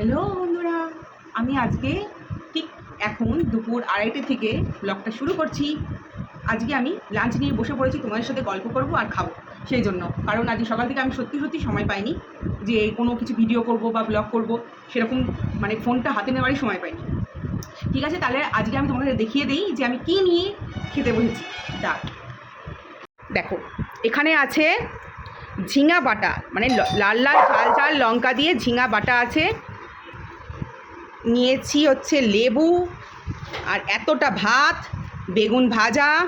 Hello বন্ধুরা, আমি আজকে ঠিক এখন দুপুর আড়াইটে থেকে ব্লগটা শুরু করছি। আজকে আমি লাঞ্চ নিয়ে বসে পড়েছি, তোমাদের সাথে গল্প করব আর খাব সেই জন্য। কারণ আজকে সকাল থেকে আমি সত্যি সত্যি সময় পাইনি যে কোনো কিছু ভিডিও করব বা ব্লগ করব, সেরকম মানে ফোনটা হাতে নেওয়ারই সময় পাইনি। ঠিক আছে, তাহলে আজকে আমি তোমাদের দেখিয়ে দিই যে আমি কী নিয়ে খেতে বসেছি। ডাক দেখো, এখানে আছে ঝিঙা বাটা মানে লাল লাল ঝাল ঝাল লঙ্কা দিয়ে ঝিঙা বাটা আছে। নিয়েছি হচ্ছে লেবু আর এতটা ভাত, বেগুন ভাজা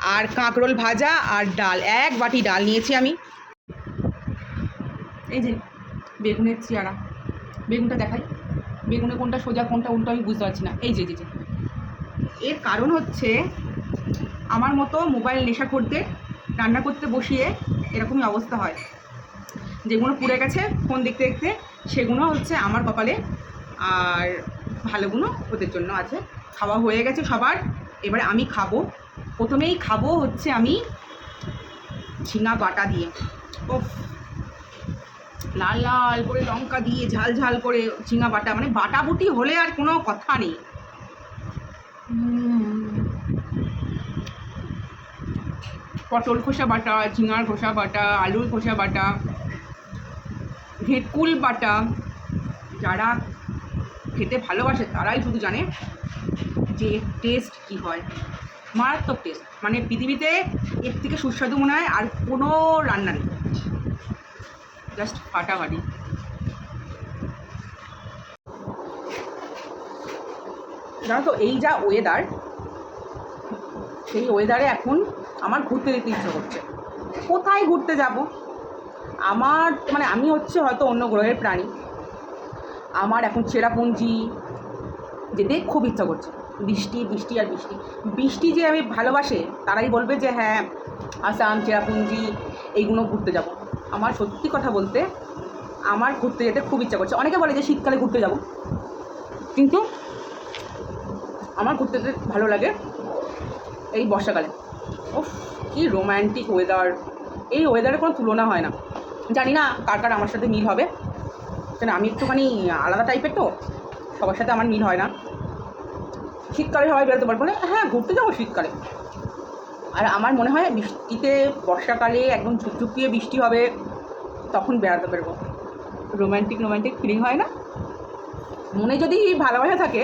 আর কাঁকরোল ভাজা আর ডাল। এক বাটি ডাল নিয়েছি আমি। এই যে বেগুনের চেয়ারা। বেগুনটা দেখাই। বেগুনে কোনটা সোজা, কোনটা উল্টো আমি বুঝতে পারছি না। এই যে যে। এর কারণ হচ্ছে আমার মতো মোবাইল নেশা করতে রান্না করতে বসিয়ে এরকমই অবস্থা হয়। যেগুলো পুড়ে গেছে, ফোন দেখতে দেখতে, সেগুলো হচ্ছে আমার কপালে আর ভালোগুলো ওদের জন্য আছে। খাওয়া হয়ে গেছে সবার। এবারে আমি খাব। প্রথমেই খাব হচ্ছে আমি ঝিঙা বাটা দিয়ে। ও লাল লাল করে লঙ্কা দিয়ে ঝাল ঝাল করে ঝিঙা বাটা। মানে বাটাবুটি হলে আর কোনো কথা নেই। পটল খোসা বাটা, ঝিঙার খোসা বাটা, আলুর খোসা বাটা, ভেটকুল বাটা। যারা খেতে ভালোবাসে তারাই শুধু জানে যে টেস্ট কি হয়। মারাত্মক টেস্ট মানে পৃথিবীতে এর থেকে সুস্বাদু মনে হয় আর কোনো রান্না নেই। জাস্ট ফাটাফাটি। জানো তো, এই যা ওয়েদার সেই ওয়েদারে এখন আমার ঘুরতে যেতে ইচ্ছে করছে। কোথায় ঘুরতে যাব? আমার মানে আমি হচ্ছে হয়তো অন্য গ্রহের প্রাণী। আমার এখন চেরাপুঞ্জি যেতে খুব ইচ্ছা করছে। বৃষ্টি বৃষ্টি আর বৃষ্টি। বৃষ্টি যে আমি ভালোবাসে, তারাই বলবে যে হ্যাঁ আসাম, চেরাপুঞ্জি, এইগুলো ঘুরতে যাব। আমার সত্যি কথা বলতে, আমার ঘুরতে যেতে খুব ইচ্ছা করছে। অনেকে বলে যে শীতকালে ঘুরতে যাব। কিন্তু আমার ঘুরতে যেতে ভালো লাগে এই বর্ষাকালে। ও কী রোম্যান্টিক ওয়েদার এই ওয়েদারের কোনো তুলনা হয় না। জানি না কার কার আমার সাথে মিল হবে। কেন আমি একটুখানি আলাদা টাইপের তো, সবার সাথে আমার মিল হয় না। শীতকালে সবাই বেরোতে পারব না হ্যাঁ ঘুরতে যাব শীতকালে। আর আমার মনে হয় বৃষ্টিতে, বর্ষাকালে একদম ঝুপঝুপিয়ে বৃষ্টি হবে, তখন বেড়াতে পারব। রোম্যান্টিক রোম্যান্টিক ফিলিং হয় না? মনে যদি ভালোবাসা থাকে,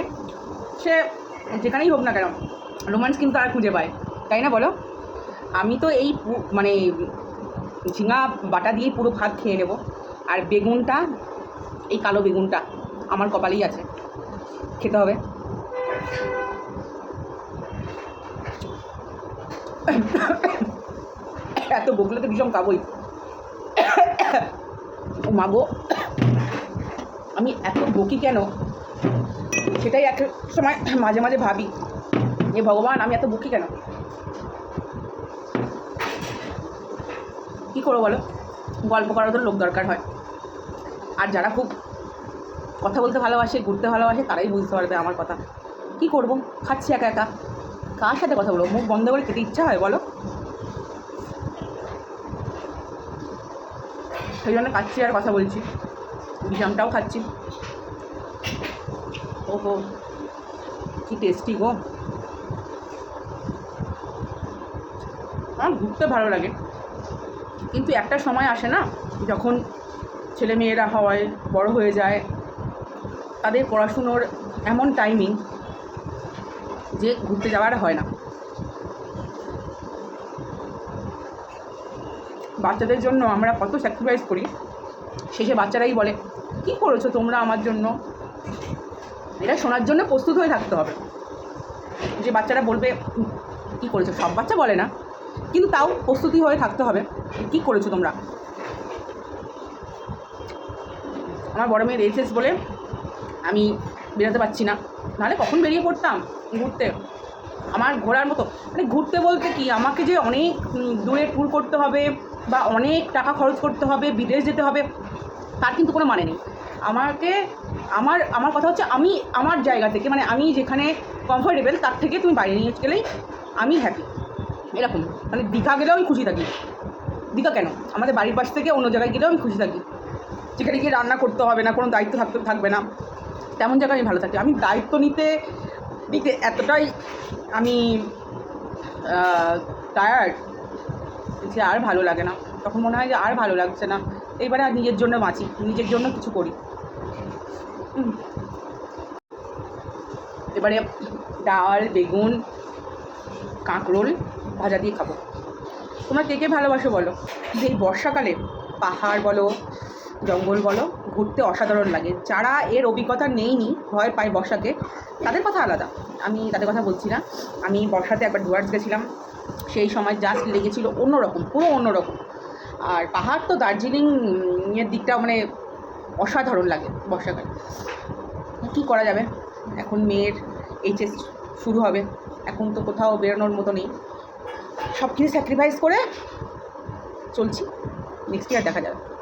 সে যেখানেই হোক না কেন রোম্যান্স কিন্তু তারা খুঁজে পায়। তাই না বলো? আমি তো এই মানে ঝিঙা বাটা দিয়ে পুরো ভাত খেয়ে নেব। আর বেগুনটা এই কালো বেগুনটা আমার কপালেই আছে। খেতে হবে। এত বকলে তো ভীষণ খাবোই মাগো আমি এত বকি কেন? সেটাই এক সময় মাঝে মাঝে ভাবি যে ভগবান, আমি এত বকি কেন? কী করব বলো? গল্প করার তো লোক দরকার হয়। আর যারা খুব কথা বলতে ভালোবাসে, ঘুরতে ভালোবাসে, তারাই বুঝতে পারবে আমার কথা। কি করব? খাচ্ছি একা একা। কার সাথে কথা বলব? মুখ বন্ধ করে খেতে ইচ্ছা হয়, বলো? সেই জন্য খাচ্ছি আর কথা বলছি। বিষামটাও খাচ্ছি। ওহো, কি টেস্টি গো। আমার ঘুরতে ভালো লাগে। কিন্তু একটা সময় আসে না, যখন ছেলে মেয়েরা হওয়ায় বড় হয়ে যায়। তাদের পড়াশুনোর এমন টাইমিং যে ঘুরতে যাওয়ার হয় না। বাচ্চাদের জন্য আমরা কত স্যাক্রিফাইস করি। শেষে বাচ্চারাই বলে, কি করেছ তোমরা আমার জন্য? এটা শোনার জন্য প্রস্তুত হয়ে থাকতে হবে। যে বাচ্চারা বলবে, কী করেছ? সব বাচ্চা বলে না। কিন্তু তাও প্রস্তুতি হয়ে থাকতে হবে কি করেছ তোমরা? আমার বড় মেয়ের এইচএস বলে আমি বেরোতে পারছি না। নাহলে কখন বেরিয়ে পড়তাম ঘুরতে? আমার ঘোরার মতো। মানে ঘুরতে বলতে কি, আমাকে যে অনেক দূরে ট্যুর করতে হবে বা অনেক টাকা খরচ করতে হবে, বিদেশ যেতে হবে, তার কিন্তু কোনো মানে নেই। আমাকে, আমার আমার কথা হচ্ছে আমি আমার জায়গা থেকে মানে আমি যেখানে কমফোর্টেবল তার থেকে তুমি বাইরে নিয়ে গেলেই আমি হ্যাপি এরকম। মানে দীঘা গেলেও আমি খুশি থাকি। দীঘা কেন? আমাদের বাড়ির পাশ থেকে অন্য জায়গায় গেলেও আমি খুশি থাকি। যেখানে গিয়ে রান্না করতে হবে না, কোনো দায়িত্ব থাকতে থাকবে না। তেমন জায়গায় আমি ভালো থাকি আমি দায়িত্ব নিতে নিতে এতটাই আমি টায়ার্ড যে আর ভালো লাগে না। তখন মনে হয় যে আর ভালো লাগছে না। এইবারে আর নিজের জন্য বাঁচি, নিজের জন্য কিছু করি। এবারে ডাল, বেগুন, কাঁকরোল ভাজা দিয়ে খাব। তোমরা কে কে ভালোবাসো বলো? এই বর্ষাকালে পাহাড় বলো জঙ্গল বলো, ঘুরতে অসাধারণ লাগে। যারা এর অভিজ্ঞতা নেইনি, ভয় পায় বর্ষাকে তাদের কথা আলাদা। আমি তাদের কথা বলছি না। আমি বর্ষাতে একবার ডুয়ার্স গেছিলাম। সেই সময় জাস্ট লেগেছিল অন্যরকম, পুরো অন্যরকম। আর পাহাড় তো দার্জিলিং এর দিকটা মানে অসাধারণ লাগে বর্ষাকালে। কী করা যাবে? এখন মেয়ের এইচএস শুরু হবে। এখন তো কোথাও বেরোনোর মতো নেই। সব কিছু স্যাক্রিফাইস করে চলছি। নেক্সট ইয়ার দেখা যাবে।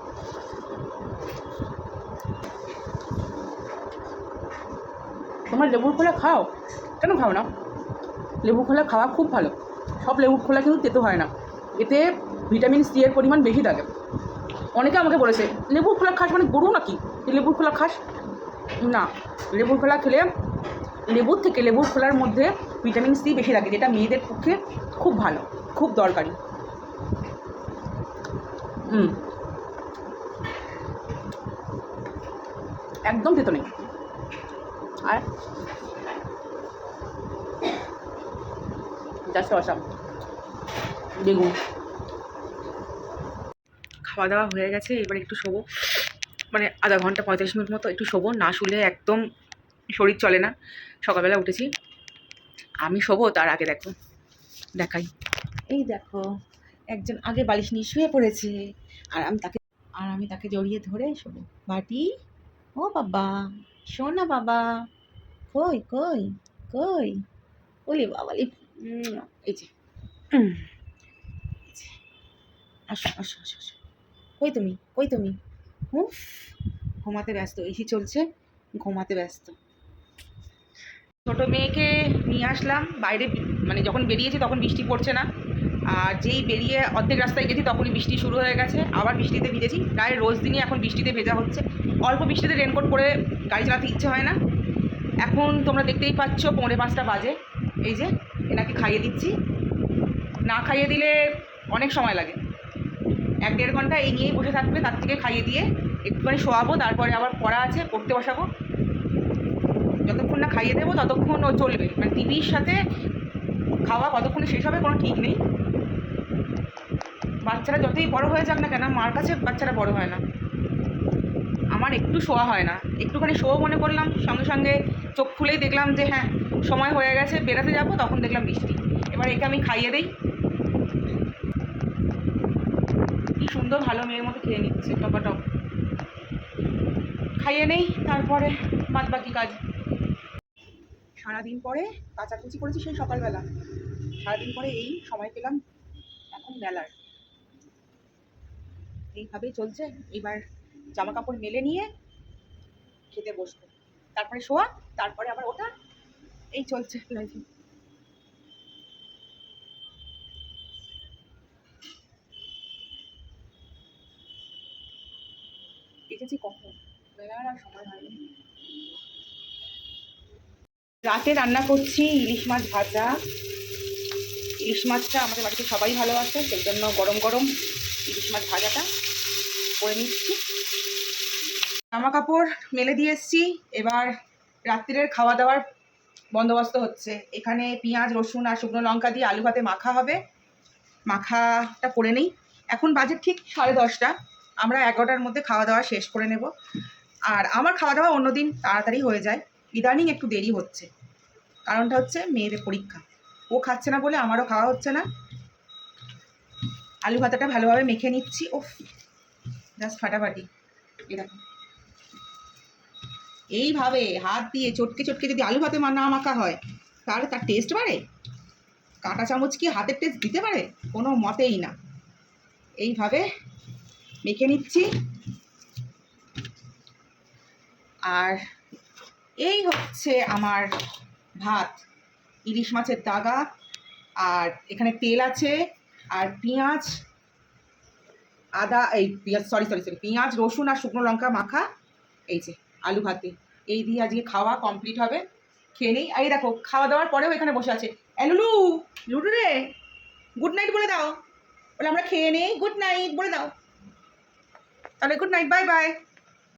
তোমার লেবুর খোলা খাও। কেন খাও না? লেবু খোলা খাওয়া খুব ভালো। সব লেবুর খোলা কিন্তু তেতো হয় না। এতে ভিটামিন সি এর পরিমাণ বেশি থাকে। অনেকে আমাকে বলেছে, লেবুর খোলা খাস মানে গরু নাকি? তুই লেবুর খোলা খাস? না। লেবুর খোলা খেলে লেবুর থেকে লেবুর খোলার মধ্যে ভিটামিন সি বেশি লাগে যেটা মেয়েদের পক্ষে খুব ভালো, খুব দরকারি। হুম। একদম তেতো নেই। আর বেগুন। খাওয়া দাওয়া হয়ে গেছে, এবার একটু শোবো। মানে আধা ঘণ্টা পঁয়তাল্লিশ মিনিট মতো একটু শোবো, না শুলে একদম শরীর চলে না। সকালবেলা উঠেছি। আমি শোবো, তার আগে দেখো। দেখাই। এই দেখো, একজন আগে বালিশ নিয়ে শুয়ে পড়েছে। আর আমি তাকে আর আমি তাকে জড়িয়ে ধরে শোবো। বাটি। ও বাবা। শোন না বাবা। কই কই কই? ওলে উম, এই যে। আসো আসো আসো আসো। কই তুমি? কই তুমি? উফ ঘুমাতে ব্যস্ত। এসি চলছে ঘুমাতে ব্যস্ত। ছোট মেয়েকে নিয়ে আসলাম। বাইরে মানে যখন বেরিয়েছি তখন বৃষ্টি পড়ছে না। আর যেই বেরিয়ে অর্ধেক রাস্তায় গেছি তখনই বৃষ্টি শুরু হয়ে গেছে। আবার বৃষ্টিতে ভিজেছি। প্রায় রোজ দিনই এখন বৃষ্টিতে ভেজা হচ্ছে। অল্প বৃষ্টিতে রেনকোট পরে গাড়ি চালাতে ইচ্ছে হয় না। এখন তোমরা দেখতেই পাচ্ছ পৌনে পাঁচটা বাজে। এই যে, এনাকে খাইয়ে দিচ্ছি। না খাইয়ে দিলে অনেক সময় লাগে। এক দেড় ঘণ্টা এই নিয়েই বসে থাকবে, তার থেকে খাইয়ে দিয়ে একটুখানি শোয়াবো, তারপরে আবার পড়া আছে, পড়তে বসাবো। যতক্ষণ না খাইয়ে দেবো, ততক্ষণ ও চলবে। মানে টিভির সাথে খাওয়া কতক্ষণে শেষ হবে কোনো ঠিক নেই। বাচ্চারা যতই বড় হয়ে যাক না কেন, মার কাছে বাচ্চারা বড় হয় না। আমার একটু শোয়া হয় না। একটুখানি শোয়া মনে করলাম, সঙ্গে সঙ্গে চোখ খুলেই দেখলাম যে হ্যাঁ সময় হয়ে গেছে, বেড়াতে যাব, তখন দেখলাম বৃষ্টি। এবার একে আমি খাইয়ে দেই। কি সুন্দর ভালো মেয়ের মতো খেয়ে নিচ্ছে, টপাটপ। খাইয়ে নেই, তারপরে বাদ বাকি কাজ। সারাদিন পরে কাচাকুচি করেছি সেই সকালবেলা। সারাদিন পরে এই সময় পেলাম এখন মেলার। এইভাবেই চলছে, এবার জামা কাপড় মেলে নিয়ে খেতে বসবো। তারপরে শোয়া, তারপরে আবার ওটা এই চলছে লাইফে এসেছি কখন? বেলার আর সময় হয়নি। রাতে রান্না করছি ইলিশ মাছ ভাজা। ইলিশ মাছটা আমাদের বাড়িতে সবাই ভালোবাসে সেই জন্য গরম গরম ইলিশ মাছ ভাজাটা। করে নিচ্ছি। জামা কাপড় মেলে দিয়ে এসছি। এবার রাত্রিরের খাওয়া দাওয়ার বন্দোবস্ত হচ্ছে। এখানে পেঁয়াজ, রসুন আর শুকনো লঙ্কা দিয়ে আলু ভাতে মাখা হবে। মাখাটা করে নেই। এখন বাজে ঠিক সাড়ে দশটা। আমরা এগারোটার মধ্যে খাওয়া দাওয়া শেষ করে নেব। আর আমার খাওয়া দাওয়া অন্যদিন তাড়াতাড়ি হয়ে যায়। ইদানিং একটু দেরি হচ্ছে। কারণটা হচ্ছে মেয়েদের পরীক্ষা। ও খাচ্ছে না বলে আমারও খাওয়া হচ্ছে না। আলু ভাতাটা ভালোভাবে মেখে নিচ্ছি। ও জাস্ট ফাটাফাটি, এরকম। এইভাবে হাত দিয়ে চটকে চটকে যদি আলু ভাতে না মাখা হয়, তাহলে তার টেস্ট বাড়ে? কাঁটা চামচ কি হাতের টেস্ট দিতে পারে? কোনো মতেই না। এইভাবে মেখে নিচ্ছি। আর এই হচ্ছে আমার ভাত। ইলিশ মাছের দাগা, আর এখানে তেল আছে, আর পেঁয়াজ আদা, এই পেঁয়াজ সরি সরি সরি পেঁয়াজ, রসুন আর শুকনো লঙ্কা মাখা, এই যে, আলু ভাতে। এই দিয়ে আজকে খাওয়া কমপ্লিট হবে। খেয়ে নেই। এই দেখো, খাওয়া দাওয়ার পরেও এখানে বসে আছে। অ্যালুলু লুলু লুডু রে গুড নাইট বলে দাও। বলে, আমরা খেয়ে নেই। গুড নাইট বলে দাও। তাহলে গুড নাইট বাই বাই